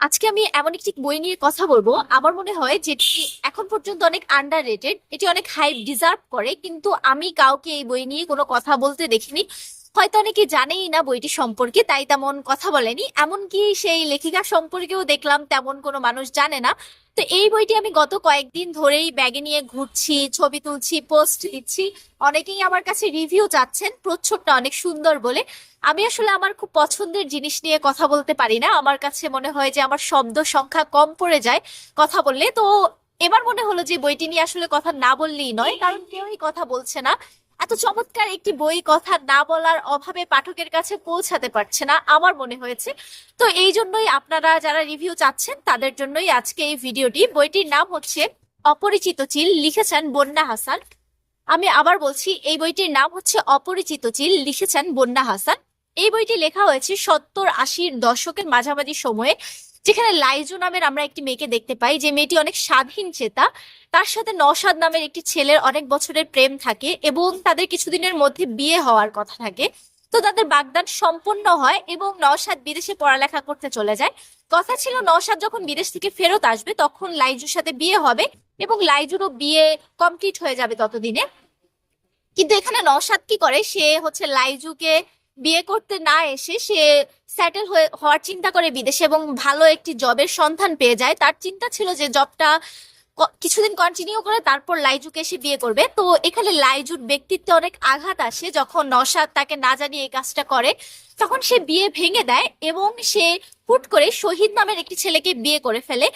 আজকে আমি এমন একটি বই নিয়ে কথা বলব। আমার মনে হয় যেটি এখন পর্যন্ত অনেক আন্ডার রেটেড এটি অনেক হাই ডিজার্ভ করে, কিন্তু আমি কাউকে এই বই নিয়ে কোনো কথা বলতে দেখিনি। হয়তো অনেকে জানেই না বইটি সম্পর্কে, তাই তেমন কথা বলেনি। এমনকি সেই লেখিকা সম্পর্কেও দেখলাম তেমন কোনো মানুষ জানে না। তো এই বইটি আমি গত কয়েকদিন ধরেই ব্যাগে নিয়ে ঘুরছি, ছবি তুলছি, পোস্ট দিচ্ছি। অনেকেই আমার কাছে রিভিউ চাচ্ছেন, প্রচ্ছদটা অনেক সুন্দর বলে। আমি আসলে আমার খুব পছন্দের জিনিস নিয়ে কথা বলতে পারি না। আমার কাছে মনে হয় যে আমার শব্দ সংখ্যা কম পড়ে যায় কথা বললে। তো এবার মনে হলো যে বইটি নিয়ে আসলে কথা না বললেই নয়, কারণ কেউই কথা বলছে না। এত চমৎকার একটি বই কথা না বলার অভাবে পাঠকের কাছে পৌঁছাতে পারছে না, আমার মনে হয়েছে। তো এই জন্যই আপনারা যারা রিভিউ চাচ্ছেন, তাদের জন্যই আজকে এই ভিডিওটি। বইটির নাম হচ্ছে অপরিচিত চিল, লিখেছেন বন্যা হাসান। আমি আবার বলছি, এই বইটির নাম হচ্ছে অপরিচিত চিল, লিখেছেন বন্যা হাসান। এই বইটি লেখা হয়েছে সত্তর আশির দশকের মাঝামাঝি সময়ে। যেখানে লাইজু নামের আমরা একটি মেয়েকে দেখতে পাই, যে মেয়েটি অনেক স্বাধীন চেতা। তার সাথে নসাদ নামের একটি ছেলের অনেক বছরের প্রেম থাকে এবং তাদের কিছুদিনের মধ্যে বিয়ে হওয়ার কথা থাকে। তো তাদের বাগদান সম্পন্ন হয় এবং নসাদ বিদেশে পড়ালেখা করতে চলে যায়। কথা ছিল নসাদ যখন বিদেশ থেকে ফেরত আসবে, তখন লাইজুর সাথে বিয়ে হবে এবং লাইজুরও বিয়ে কমপ্লিট হয়ে যাবে ততদিনে। কিন্তু এখানে নসাদ কি করে? সে হচ্ছে লাইজুকে বিয়ে করতে না এসে সে হয়ে, হওয়ার চিন্তা করে বিদেশে এবং ভালো একটি জবের সন্ধান পেয়ে যায়। তার চিন্তা ছিল যে জবটা কিছুদিন কন্টিনিউ করে তারপর লাইজুকে এসে বিয়ে করবে। তো এখানে লাইজুর ব্যক্তিত্বে অনেক আঘাত আসে। যখন নসাদ তাকে না জানিয়ে এই কাজটা করে, তখন সে বিয়ে ভেঙে দেয় এবং সে হুট করে শহীদ নামের একটি ছেলেকে বিয়ে করে ফেলে।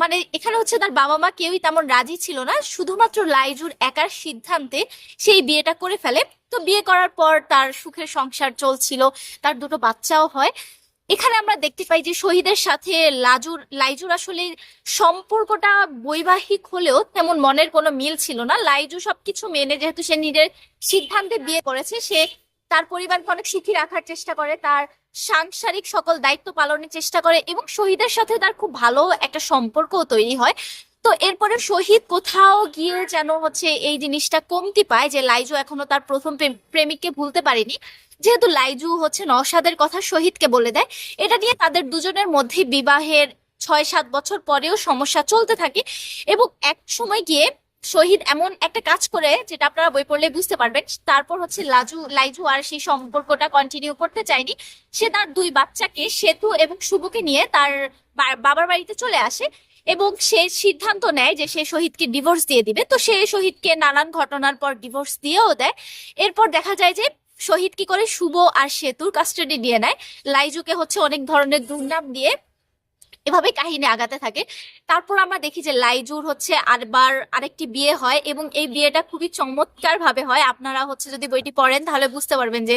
মানে এখানে হচ্ছে তার বাবা মা কেউই তেমন রাজি ছিল না। শুধুমাত্র লাইজুর একার সিদ্ধান্তে সেই বিয়েটা করে ফেলে। তো বিয়ে করার পর তার সুখের সংসার চলছিল, তার দুটো বাচ্চাও হয়। এখানে আমরা দেখতে পাই যে শহীদের সাথে লাজুর, লাইজুর আসলে সম্পর্কটা বৈবাহিক হলেও তেমন মনের কোনো মিল ছিল না। লাইজু সবকিছু মেনে যেহেতু সে নিজের সিদ্ধান্তে বিয়ে করেছে, সে তার পরিবারকে অনেক সুখী রাখার চেষ্টা করে, তার সাংসারিক সকল দায়িত্ব পালনের চেষ্টা করে এবং শহীদের সাথে তার খুব ভালো একটা সম্পর্কও তৈরি হয়। তো এরপরে শহীদ কোথাও গিয়ে যেন হচ্ছে এই জিনিসটা কমতি পায় যে লাইজু এখনও তার প্রথম প্রেম- প্রেমিককে ভুলতে পারেনি। যেহেতু লাইজু হচ্ছে নওশাদের কথা শহীদকে বলে দেয়, এটা নিয়ে তাদের দুজনের মধ্যে বিবাহের ছয় সাত বছর পরেও সমস্যা চলতে থাকে এবং এক সময় গিয়ে শহীদ এমন একটা কাজ করে যেটা আপনারা বই পড়লে বুঝতে পারবেন, তারপর হচ্ছে লাজু, লাইজু আর সেই সম্পর্কটা কন্টিনিউ করতে চায়নি। সে তার দুই বাচ্চাকে, সেতু এবং শুভকে নিয়ে তার বাবার বাড়িতে চলে আসে। এবং সে সিদ্ধান্ত নেয় যে সে শহীদকে ডিভোর্স দিয়ে দিবে। তো সে শহীদকে নানান ঘটনার পর ডিভোর্স দিয়েও দেয়। এরপর দেখা যায় যে শহীদ কি করে? শুভ আর সেতুর কাস্টাডি নিয়ে নেয়। লাইজুকে হচ্ছে অনেক ধরনের দুর্নাম দিয়ে এভাবে কাহিনী আগাতে থাকে। তারপর আমরা দেখি যে লাইজুর হচ্ছে আরবার আরেকটি বিয়ে হয় এবং এই বিয়েটা খুবই চমৎকার ভাবে হয়। আপনারা হচ্ছে যদি বইটি পড়েন তাহলে বুঝতে পারবেন যে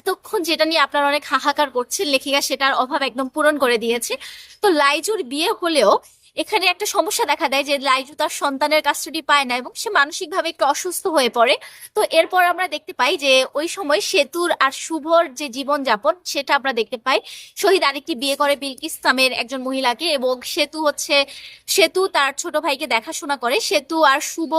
এতক্ষণ যেটা নিয়ে আপনারা অনেক হাহাকার করছেন, লেখিকা সেটার অভাব একদম পূরণ করে দিয়েছে। তো লাইজুর বিয়ে হলেও এখানে একটা সমস্যা দেখা দেয় যে লাইজু তার সন্তানের কাস্টডি পায় না এবং সে মানসিকভাবে একটু অসুস্থ হয়ে পড়ে। তো এরপর আমরা দেখতে পাই যে ওই সময় সেতুর আর শুভর যে জীবনযাপন সেটা আমরা দেখতে পাই। শহীদ আরেকটি বিয়ে করে বিলকিস নামের একজন মহিলাকে এবং সেতু হচ্ছে, সেতু তার ছোট ভাইকে দেখাশোনা করে। সেতু আর শুভ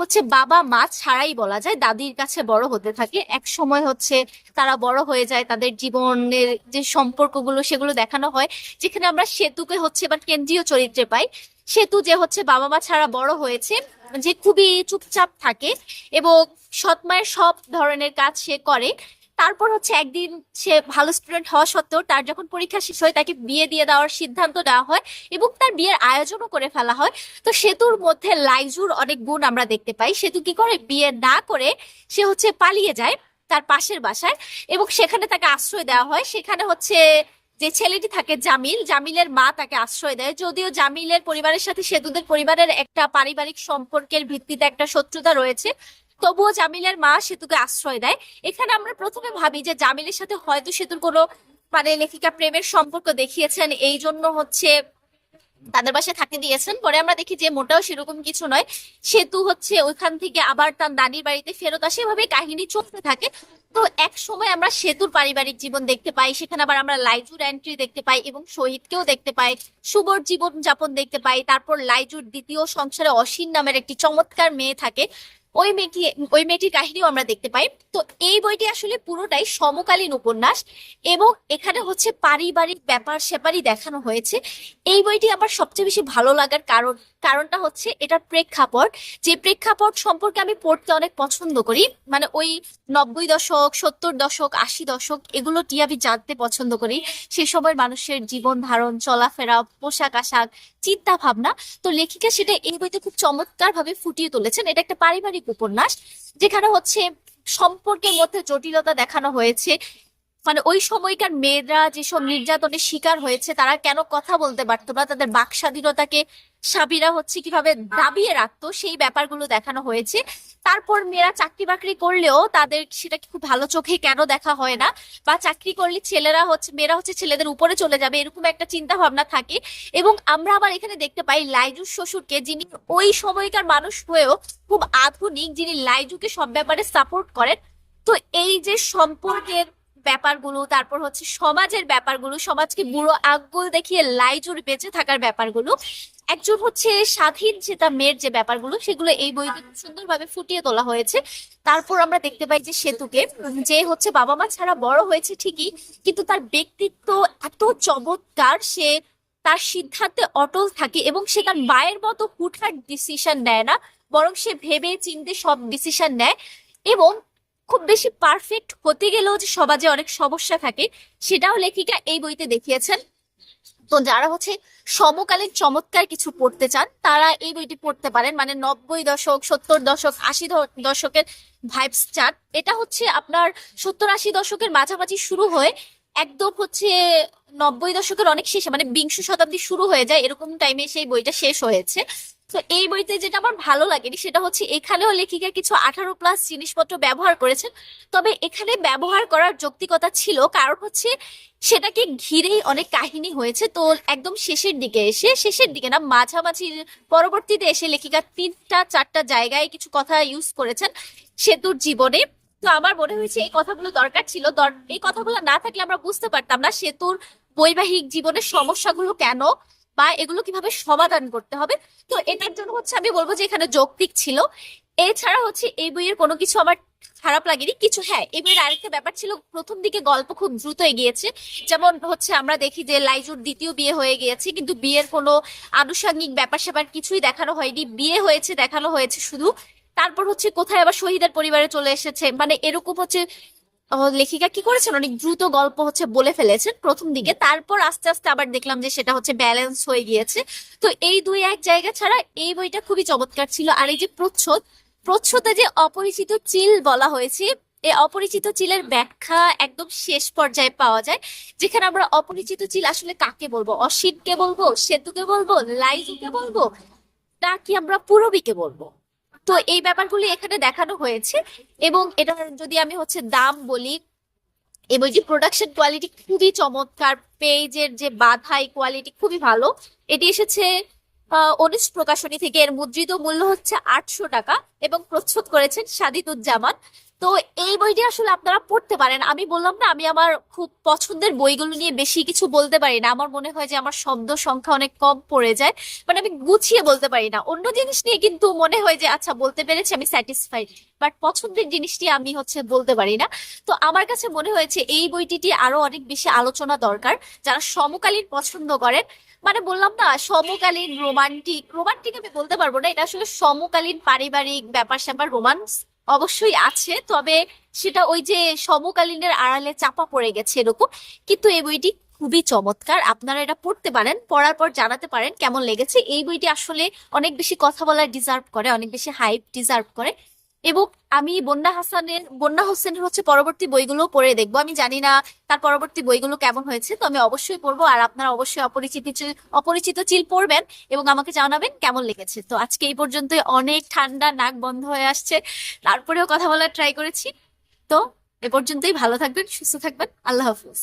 হচ্ছে বাবা, মা ছাড়াই বলা যায়, দাদির কাছে বড় হতে থাকে। এক সময় হচ্ছে তারা বড় হয়ে যায়, তাদের জীবনের যে সম্পর্কগুলো সেগুলো দেখানো হয়, যেখানে আমরা সেতুকে হচ্ছে এবার কেন্দ্রীয় চরিত্রে পাই। সেতু যে হচ্ছে বাবা, মা ছাড়া বড় হয়েছে, যে খুবই চুপচাপ থাকে এবং সৎ মায়ের সব ধরনের কাজ সে করে। তারপর হচ্ছে একদিন সে ভালো স্টুডেন্ট হওয়া সত্ত্বেও তার যখন পরীক্ষা শেষ হয়, তাকে বিয়ে দিয়ে দেওয়ার সিদ্ধান্ত নেওয়া হয় এবং তার বিয়ের আয়োজনও করে ফেলা হয়। তো সেতুর মধ্যে লাইজুর অনেক গুণ আমরা দেখতে পাই। সেতু কি করে? বিয়ে না করে সে হচ্ছে পালিয়ে যায় তার পাশের বাসায় এবং সেখানে তাকে আশ্রয় দেওয়া হয়। সেখানে হচ্ছে যে ছেলেটি থাকে জামিল, জামিলের মা তাকে আশ্রয় দেয়। যদিও জামিলের পরিবারের সাথে সেতুদের পরিবারের একটা পারিবারিক সম্পর্কের ভিত্তিতে একটা শত্রুতা রয়েছে তবুও জামিলের মা সেতুকে আশ্রয় দেয়। এখানে আমরা প্রথমে ভাবি যে জামিলের সাথে হয়তো সেতুর কোনো মানে লেখিকা প্রেমের সম্পর্ক দেখিয়েছেন, এই জন্য হচ্ছে তাদের বাসায় থাকতে দিয়েছেন। পরে আমরা দেখি যে মোটাও সেরকম কিছু নয়। সেতু হচ্ছে ওইখান থেকে আবার তার নানির বাড়িতে ফেরত আসে। এভাবে কাহিনী চলতে থাকে। তো এক সময় আমরা সেতুর পারিবারিক জীবন দেখতে পাই। সেখানে আবার আমরা লাইজুর এন্ট্রি দেখতে পাই এবং শহীদকেও দেখতে পাই। শুভর জীবন যাপন দেখতে পাই। তারপর লাইজুর দ্বিতীয় সংসারে অসীন নামের একটি চমৎকার মেয়ে থাকে। ওই মেয়েটি ওই মেয়েটির কাহিনীও আমরা দেখতে পাই। তো এই বইটি আসলে পুরোটাই সমকালীন উপন্যাস এবং এখানে হচ্ছে পারিবারিক ব্যাপার স্যাপারই দেখানো হয়েছে। এই বইটি আমার সবচেয়ে বেশি ভালো লাগার কারণ, কারণটা হচ্ছে এটার প্রেক্ষাপট। যে প্রেক্ষাপট সম্পর্কে আমি পড়তে অনেক পছন্দ করি মানে ওই নব্বই দশক, সত্তর দশক, আশি দশক, এগুলো নিয়ে আমি জানতে পছন্দ করি। সে সময় মানুষের জীবন ধারণ, চলাফেরা, পোশাক আশাক চিন্তা ভাবনা তো লেখিকা সেটা এই বইতে খুব চমৎকার ভাবে ফুটিয়ে তুলেছেন। এটা একটা পারিবারিক উপন্যাস, যেখানে হচ্ছে সম্পর্কের মধ্যে জটিলতা দেখানো হয়েছে। মানে ওই সময়কার মেয়েরা যেসব নির্যাতনের শিকার হয়েছে, তারা কেন কথা বলতে পারতো না? তাদের বাক স্বাধীনতাকে সাবিরা হচ্ছে কীভাবে দাবিয়ে রাখতো, সেই ব্যাপারগুলো দেখানো হয়েছে। তারপর মেয়েরা চাকরি বাকরি করলেও তাদের সেটাকে খুব ভালো চোখে কেন দেখা হয় না? বা চাকরি করলে ছেলেরা হচ্ছে, মেয়েরা হচ্ছে ছেলেদের উপরে চলে যাবে, এরকম একটা চিন্তা ভাবনা থাকে। এবং আমরা আবার এখানে দেখতে পাই লাইজুর শ্বশুরকে, যিনি ওই সময়কার মানুষ হয়েও খুব আধুনিক, যিনি লাইজুকে সব ব্যাপারে সাপোর্ট করেন। তো এই যে সম্পর্কের ব্যাপারগুলো, তারপর হচ্ছে সমাজের ব্যাপারগুলো, সমাজকে বুড়ো আঙ্গুল দেখিয়ে লাইজুর বেঁচে থাকার ব্যাপারগুলো একজন হচ্ছে স্বাধীন চেতা মেয়ের যে ব্যাপারগুলো, সেগুলো এই বইতে সুন্দরভাবে ফুটিয়ে তোলা হয়েছে। তারপর আমরা দেখতে পাই যে সেতুকে, যে হচ্ছে বাবা মা ছাড়া বড় হয়েছে ঠিকই, কিন্তু তার ব্যক্তিত্ব এত চমৎকার, সে তার সিদ্ধান্তে অটল থাকে এবং সে তার মায়ের মতো হুটহাট ডিসিশন নেয় না, বরং সে ভেবে চিন্তে সব ডিসিশন নেয় এবং খুব বেশি পারফেক্ট হতে গেলেও যে সমাজে অনেক সমস্যা থাকে, সেটাও লেখিকা এই বইতে দেখিয়েছেন। তো যারা হচ্ছে সমকালীন চমৎকার কিছু পড়তে চান, তারা এই বইটি পড়তে পারেন। মানে নব্বই দশক, সত্তর দশক, আশি দশকের ভাইবস চান। এটা হচ্ছে আপনার সত্তর, আশি দশকের মাঝামাঝি শুরু হয়ে একদম হচ্ছে নব্বই দশকের অনেক শেষে মানে বিংশ শতাব্দী শুরু হয়ে যায়, এরকম টাইমে সেই বইটা শেষ হয়েছে। তো এই বইতে যেটা আমার ভালো লাগেনি সেটা হচ্ছে এখানেও লেখিকা কিছু আঠারো প্লাস জিনিসপত্র ব্যবহার করেছেন। তবে এখানে ব্যবহার করার যৌক্তিকতা ছিল, কারণ হচ্ছে সেটাকে ঘিরেই অনেক কাহিনী হয়েছে। তো একদম শেষের দিকে এসে, শেষের দিকে না, মাঝামাঝি পরবর্তীতে এসে লেখিকা তিনটা, চারটা জায়গায় কিছু কথা ইউজ করেছেন সেতুর জীবনে। তো আমার মনে হয়েছে এই কথাগুলো দরকার ছিল। এই কথাগুলো না থাকলে আমরা বুঝতে পারতাম না সেতুর বৈবাহিক জীবনের সমস্যাগুলো কেন বা এগুলো কীভাবে সমাধান করতে হবে? তো এটার জন্য হচ্ছে আমি বলব যে এখানে যৌক্তিক ছিল। এছাড়া হচ্ছে এই বইয়ের কোনো কিছু আমার খারাপ লাগেনি। কিছু হ্যাঁ এই বইয়ের আরেকটা ব্যাপার ছিল, প্রথম দিকে গল্প খুব দ্রুত এগিয়েছে। যেমন হচ্ছে আমরা দেখি যে লাইজুর দ্বিতীয় বিয়ে হয়ে গিয়েছে, কিন্তু বিয়ের কোনো আনুষঙ্গিক ব্যাপার স্যাপার কিছুই দেখানো হয়নি। বিয়ে হয়েছে, দেখানো হয়েছে শুধু। তারপর হচ্ছে কোথায় আবার শহীদের পরিবারে চলে এসেছে? মানে এরকম হচ্ছে লেখিকা কি করেছেন? অনেক দ্রুত গল্প হচ্ছে বলে ফেলেছেন প্রথম দিকে। তারপর আস্তে আস্তে আবার দেখলাম যে সেটা হচ্ছে ব্যালেন্স হয়ে গিয়েছে। তো এই দুই এক জায়গা ছাড়া এই বইটা খুবই চমৎকার ছিল। আর এই যে প্রচ্ছদ প্রচ্ছদে যে অপরিচিত চিল বলা হয়েছে এই অপরিচিত চিলের ব্যাখ্যা একদম শেষ পর্যায়ে পাওয়া যায় যেখানে আমরা অপরিচিত চিল আসলে কাকে বলব? অসিনকে বলব? সেতুকে বলব? লাইজুকে বলব? নাকি আমরা পুরবীকে বলব? তো এই ব্যাপারগুলি এখানে দেখানো হয়েছে এবং এটা যদি আমি হচ্ছে দাম বলি, এবং যে প্রোডাকশন কোয়ালিটি খুবই চমৎকার পেজের যে বাধাই কোয়ালিটি খুবই ভালো, এটি এসেছে অনিশ প্রকাশনী থেকে এর মুদ্রিত মূল্য হচ্ছে আটশো টাকা এবং প্রচ্ছদ করেছেন সাদিদুজ্জামান। তো এই বইটি আসলে আপনারা পড়তে পারেন। আমি বললাম না, আমি আমার খুব পছন্দের বইগুলো নিয়ে বেশি কিছু বলতে পারি না। আমার মনে হয় যে আমার শব্দ সংখ্যা অনেক কম পড়ে যায় মানে আমি গুছিয়ে বলতে পারি না। অন্য জিনিস নিয়ে কিন্তু মনে হয় যে আচ্ছা বলতে পেরেছি, আমি স্যাটিসফাইড বাট পছন্দের জিনিসটি আমি হচ্ছে বলতে পারি না। তো আমার কাছে মনে হয়েছে, এই বইটিটি আরও অনেক বেশি আলোচনা দরকার যারা সমকালীন পছন্দ করেন। মানে বললাম না, সমকালীন রোমান্টিক রোমান্টিক আমি বলতে পারব না, এটা আসলে সমকালীন পারিবারিক ব্যাপার স্যাপার রোমান্স অবশ্যই আছে, তবে সেটা ওই যে সমকালীনের আড়ালে চাপা পড়ে গেছে এরকম, কিন্তু এই বইটি খুবই চমৎকার, আপনারা এটা পড়তে পারেন, পড়ার পর জানাতে পারেন কেমন লেগেছে, এই বইটি আসলে অনেক বেশি কথা বলার ডিজার্ভ করে, অনেক বেশি হাইপ ডিজার্ভ করে এবং আমি বন্যা হাসানের, বন্যা হোসেনের হচ্ছে পরবর্তী বইগুলো পড়ে দেখব। আমি জানি না তার পরবর্তী বইগুলো কেমন হয়েছে, তো আমি অবশ্যই পড়ব আর আপনারা অবশ্যই অপরিচিত অপরিচিত চিল পড়বেন এবং আমাকে জানাবেন কেমন লেগেছে। তো আজকে এই পর্যন্তই, অনেক ঠান্ডা, নাক বন্ধ হয়ে আসছে, তারপরেও কথা বলার ট্রাই করেছি। তো এ পর্যন্তই, ভালো থাকবেন, সুস্থ থাকবেন, আল্লাহ হাফিজ।